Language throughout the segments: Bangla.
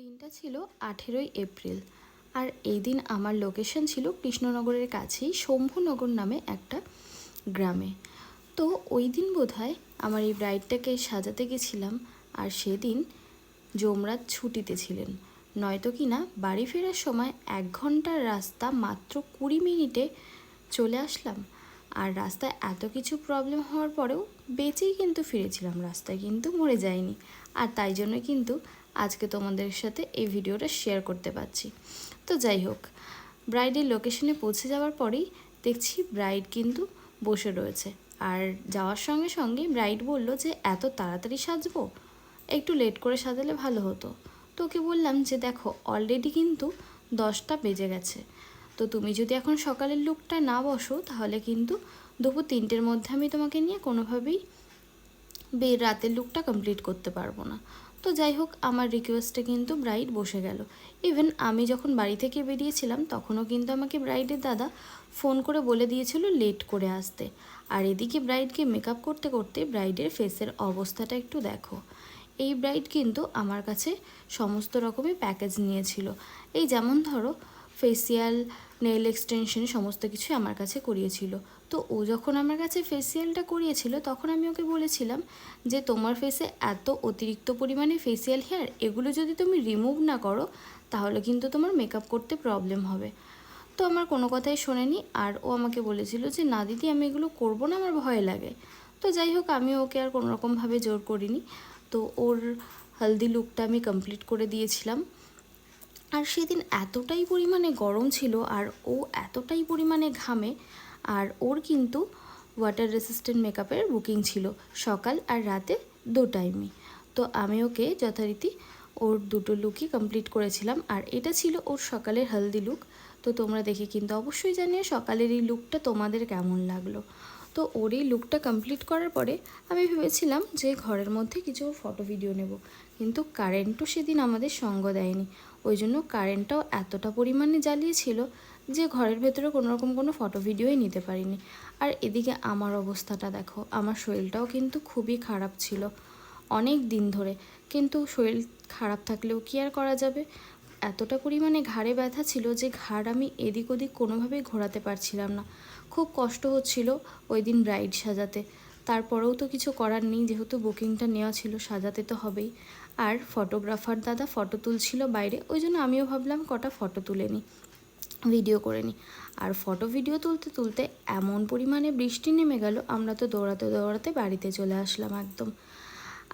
দিনটা ছিল আঠেরোই এপ্রিল। আর এই দিন আমার লোকেশন ছিল কৃষ্ণনগরের কাছেই শম্ভুনগর নামে একটা গ্রামে। তো ওই দিন বোধহয় আমার এই ব্রাইডটাকে সাজাতে গেছিলাম আর সেদিন যমরাজ ছুটিতে ছিলেন। নয়তো কি না বাড়ি ফেরার সময় এক ঘণ্টার রাস্তা মাত্র কুড়ি মিনিটে চলে আসলাম। আর রাস্তায় এত কিছু প্রবলেম হওয়ার পরেও বেঁচেই কিন্তু ফিরেছিলাম, রাস্তায় কিন্তু মরে যায়নি আর তাই জন্য কিন্তু আজকে তোমাদের সাথে এই ভিডিওটা শেয়ার করতে পারছি। তো যাই হোক ব্রাইডের লোকেশনে পৌঁছে যাওয়ার পরেই দেখছি ব্রাইড কিন্তু বসে রয়েছে। আর যাওয়ার সঙ্গে সঙ্গে ব্রাইড বলল যে, এত তাড়াতাড়ি সাজবো? একটু লেট করে সাজালে ভালো হতো। তো ওকে বললাম যে, দেখো অলরেডি কিন্তু দশটা বেজে গেছে। তো তুমি যদি এখন সকালের লুকটা না বসো, তাহলে কিন্তু দুপুর তিনটের মধ্যে আমি তোমাকে নিয়ে কোনোভাবেই বে রাতের লুকটা কমপ্লিট করতে পারব না। তো যাই হোক, আমার রিকোয়েস্টে কিন্তু ব্রাইড বসে গেল। ইভেন আমি যখন বাড়ি থেকে বেরিয়েছিলাম, তখনও কিন্তু আমাকে ব্রাইডের দাদা ফোন করে বলে দিয়েছিল লেট করে আসতে। আর এদিকে ব্রাইডকে মেকআপ করতে করতে ব্রাইডের ফেসের অবস্থাটা একটু দেখো। এই ব্রাইড কিন্তু আমার কাছে সমস্ত রকমের প্যাকেজ নিয়েছিল। এই যেমন ধরো ফেসিয়াল নেল এক্সটেনশন সমস্ত কিছু আমার কাছে করিয়েছিল। তো ও যখন আমার কাছে ফেসিয়ালটা করিয়েছিল, তখন আমি ওকে বলেছিলাম যে, তোমার ফেসে এত অতিরিক্ত পরিমাণে ফেসিয়াল হেয়ার এগুলো যদি তুমি রিমুভ না করো, তাহলে কিন্তু তোমার মেকআপ করতে প্রবলেম হবে। তো আমার কোনো কথাই শোনেনি, আর ও আমাকে বলেছিল যে, না দিদি, আমি এগুলো করব না, আমার ভয় লাগে। তো যাই হোক, আমি ওকে আর কোনো রকমভাবে জোর করিনি। তো ওর হলদি লুকটা আমি কমপ্লিট করে দিয়েছিলাম। আর সেদিন এতটাই পরিমাণে গরম ছিল আর ও এতটাই পরিমাণে ঘামে, আর ওর কিন্তু ওয়াটার রেসিস্ট্যান্ট মেকআপের বুকিং ছিল সকাল আর রাতে দু টাইমই তো আমি ওকে যথারীতি ওর দুটো লুকই কমপ্লিট করেছিলাম আর এটা ছিল ওর সকালের হলদি লুক তো তোমরা দেখে কিন্তু অবশ্যই জানিও সকালের এই লুকটা তোমাদের কেমন লাগল। তো ওর এই লুকটা কমপ্লিট করার পরে আমি ভেবেছিলাম যে ঘরের মধ্যে কিছু ফটো ভিডিও নেব। কিন্তু কারেন্টও সেদিন আমাদের সঙ্গ দেয়নি। ওই জন্য কারেন্টটাও এতটা পরিমাণে জ্বালিয়েছিল যে ঘরের ভেতরে কোনো রকম কোনো ফটো ভিডিওই নিতে পারিনি। আর এদিকে আমার অবস্থাটা দেখো, আমার শরীরটাও কিন্তু খুবই খারাপ ছিল অনেক দিন ধরে। কিন্তু শরীর খারাপ থাকলেও কি আর করা যাবে? এতটা পরিমাণে ঘাড়ে ব্যথা ছিল যে ঘাড় আমি এদিক ওদিক কোনোভাবেই ঘোরাতে পারছিলাম না। খুব কষ্ট হচ্ছিল ওই দিন ব্রাইড সাজাতে। তারপরেও তো কিছু করার নেই, যেহেতু বুকিংটা নেওয়া ছিল, সাজাতে তো হবেই। আর ফটোগ্রাফার দাদা ফটো তুলছিল বাইরে, ওই জন্য আমিও ভাবলাম কটা ফটো তুলে নিই ভিডিও করে নিই আর ফটো ভিডিও তুলতে তুলতে এমন পরিমাণে বৃষ্টি নেমে গেল, আমরা তো দৌড়াতে দৌড়াতে বাড়িতে চলে আসলাম একদম।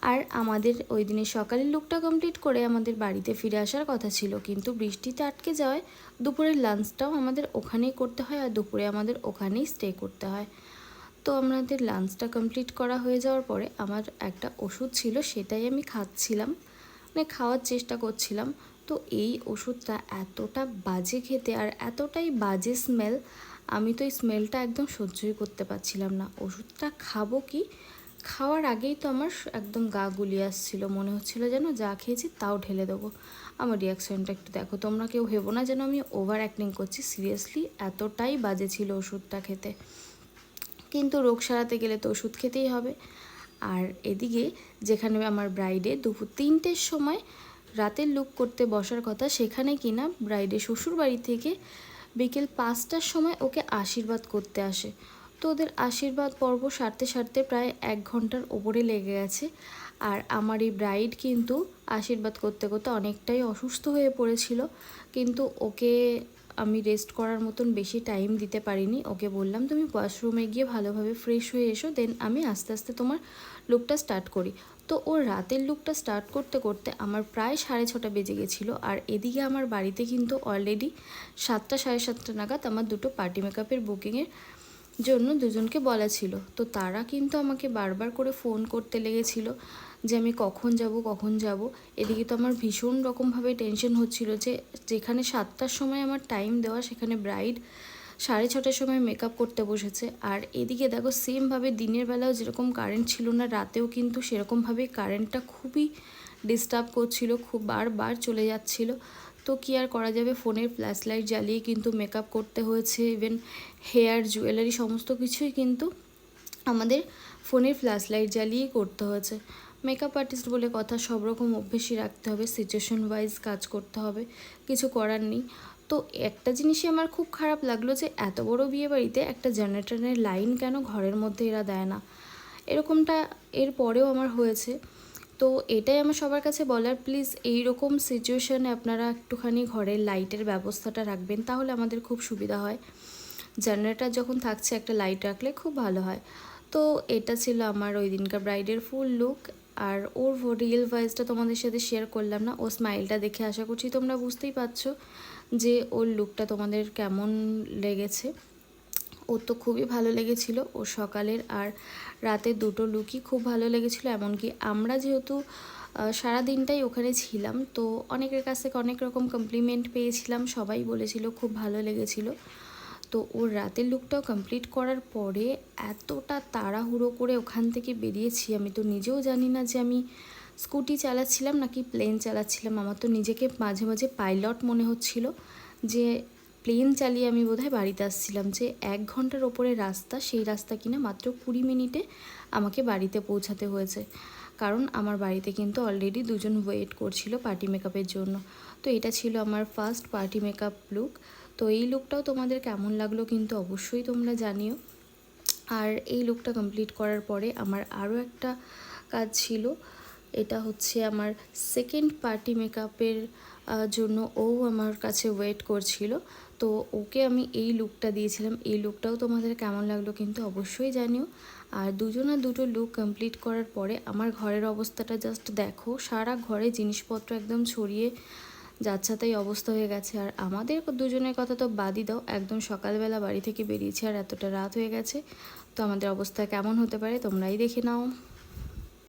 আর আমাদের ওই দিনে সকালের লুকটা কমপ্লিট করে আমাদের বাড়িতে ফিরে আসার কথা ছিল। কিন্তু বৃষ্টিতে আটকে যাওয়ায় দুপুরের লাঞ্চটাও আমাদের ওখানেই করতে হয় আর দুপুরে আমাদের ওখানেই স্টে করতে হয়। তো আমাদের লাঞ্চটা কমপ্লিট করা হয়ে যাওয়ার পরে আমার একটা ওষুধ ছিল, সেটাই আমি খাচ্ছিলাম। মানে খাওয়ার চেষ্টা করছিলাম। তো এই ওষুধটা এতটা বাজে খেতে আর এতটাই বাজে স্মেল আমি তো এই স্মেলটা একদম সহ্যই করতে পারছিলাম না। ওষুধটা খাব কি? খাওয়ার আগেই তো আমার একদম গা গুলিয়ে আসছিল। মনে হচ্ছিল যেন যা খেয়েছি তাও ঢেলে দেবো। আমার রিয়াকশানটা একটু দেখো, তোমরা কেউ ভেবো না যেন আমি ওভার অ্যাক্টিং করছি। সিরিয়াসলি এতটাই বাজে ছিল ওষুধটা খেতে। কিন্তু রোগ সারাতে গেলে তো ওষুধ খেতেই হবে। আর এদিকে যেখানে আমার ব্রাইডে দুপুর তিনটের সময় রাতের লুক করতে বসার কথা, সেখানে কিনা ব্রাইডে শ্বশুর বাড়ি থেকে বিকেল পাঁচটার সময় ওকে আশীর্বাদ করতে আসে। তো ওদের আশীর্বাদ পর্ব সারতে সারতে প্রায় এক ঘণ্টার ওপরে লেগে গেছে। আর আমার এই ব্রাইড কিন্তু আশীর্বাদ করতে করতে অনেকটাই অসুস্থ হয়ে পড়েছিল। কিন্তু ওকে আমি রেস্ট করার মতন বেশি টাইম দিতে পারিনি। ওকে বললাম, তুমি ওয়াশরুমে গিয়ে ভালোভাবে ফ্রেশ হয়ে এসো, দেন আমি আস্তে আস্তে তোমার লুকটা স্টার্ট করি। তো ওর রাতের লুকটা স্টার্ট করতে করতে আমার প্রায় সাড়ে ছটা বেজে গেছিল। আর এদিকে আমার বাড়িতে কিন্তু অলরেডি সাতটা সাড়ে সাতটা নাগাদ আমার দুটো পার্টি মেকআপের বুকিংয়ের জন্য দুজনকে বলা ছিল। তো তারা কিন্তু আমাকে বারবার করে ফোন করতে লেগেছিল যে আমি কখন যাব কখন যাব। এদিকে তো আমার ভীষণ রকমভাবে টেনশন হচ্ছিল যে যেখানে সাতটার সময় আমার টাইম দেওয়া, সেখানে ব্রাইড সাড়ে ছটার সময় মেকআপ করতে বসেছে। আর এদিকে দেখো, সেমভাবে দিনের বেলাও যেরকম কারেন্ট ছিল না, রাতেও কিন্তু সেরকমভাবে কারেন্টটা খুবই ডিস্টার্ব করছিল, খুব বারবার চলে যাচ্ছিল। তো কী আর করা যাবে? ফোনের ফ্ল্যাশ লাইট জ্বালিয়ে কিন্তু মেকআপ করতে হয়েছে ইভেন হেয়ার জুয়েলারি সমস্ত কিছুই কিন্তু আমাদের ফোনের ফ্ল্যাশ লাইট জ্বালিয়েই করতে হয়েছে। মেকআপ আর্টিস্ট বলে কথা, সব রকম অভ্যেসই রাখতে হবে সিচুয়েশন ওয়াইজ কাজ করতে হবে, কিছু করার নেই। তো একটা জিনিসই আমার খুব খারাপ লাগল যে, এত বড় বিয়ে বাড়িতে একটা জেনারেটরের লাইন কেন ঘরের মধ্যে এরা দেয় না? এরকমটা এর পরেও আমার হয়েছে। তো এটাই আমার সবার কাছে বলার। প্লিজ এই রকম সিচুয়েশানে আপনারা একটুখানি ঘরের লাইটের ব্যবস্থাটা রাখবেন, তাহলে আমাদের খুব সুবিধা হয়। জেনারেটার যখন থাকছে একটা লাইট রাখলে খুব ভালো হয়। তো এটা ছিল আমার ওই দিনকার ব্রাইডের ফুল লুক আর ওর রিয়েল ভয়েসটা তোমাদের সাথে শেয়ার করলাম না, ও স্মাইলটা দেখে আশা করছি তোমরা বুঝতেই পারছ যে ওর লুকটা তোমাদের কেমন লেগেছে। ওর তো খুবই ভালো লেগেছিল। ও সকালের আর রাতে দুটো লুকই খুব ভালো লেগেছিলো। এমনকি আমরা যেহেতু সারা দিনটাই ওখানে ছিলাম, তো অনেকের কাছ থেকে অনেক রকম কমপ্লিমেন্ট পেয়েছিলাম। সবাই বলেছিল খুব ভালো লেগেছিল। তো ওর রাতের লুকটাও কমপ্লিট করার পরে এতটা তাড়াহুড়ো করে ওখান থেকে বেরিয়েছি, আমি তো নিজেও জানি না যে আমি স্কুটি চালাচ্ছিলাম নাকি প্লেন চালাচ্ছিলাম। আমার তো নিজেকে মাঝে মাঝে পাইলট মনে হচ্ছিল যে প্লেন চালিয়ে আমি বোধহয় বাড়িতে আসছিলাম যে এক ঘণ্টার ওপরে রাস্তা, সেই রাস্তা কিনা মাত্র কুড়ি মিনিটে আমাকে বাড়িতে পৌঁছাতে হয়েছে। কারণ আমার বাড়িতে কিন্তু অলরেডি দুজন ওয়েট করছিল পার্টি মেকআপের জন্য। তো এটা ছিল আমার ফার্স্ট পার্টি মেকআপ লুক তো এই লুকটাও তোমাদের কেমন লাগল কিন্তু অবশ্যই তোমরা জানিও। আর এই লুকটা কমপ্লিট করার পরে আমার আরও একটা কাজ ছিল। এটা হচ্ছে আমার সেকেন্ড পার্টি মেকআপের জন্য ও আমার কাছে ওয়েট করছিল। তো ওকে আমি এই লুকটা দিয়েছিলাম। এই লুকটাও তোমাদের কেমন লাগল কিন্তু অবশ্যই জানিও। আর দুজনা দুটো লুক কমপ্লিট করার পরে আমার ঘরের অবস্থাটা জাস্ট দেখো। সারা ঘরে জিনিসপত্র একদম ছড়িয়ে যাচ্ছা তাই অবস্থা হয়ে গেছে। আর আমাদের দুজনের কথা তো বাদই দাও, একদম সকালবেলা বাড়ি থেকে বেরিয়েছি আর এতটা রাত হয়ে গেছে। তো আমাদের অবস্থা কেমন হতে পারে তোমরাই দেখে নাও।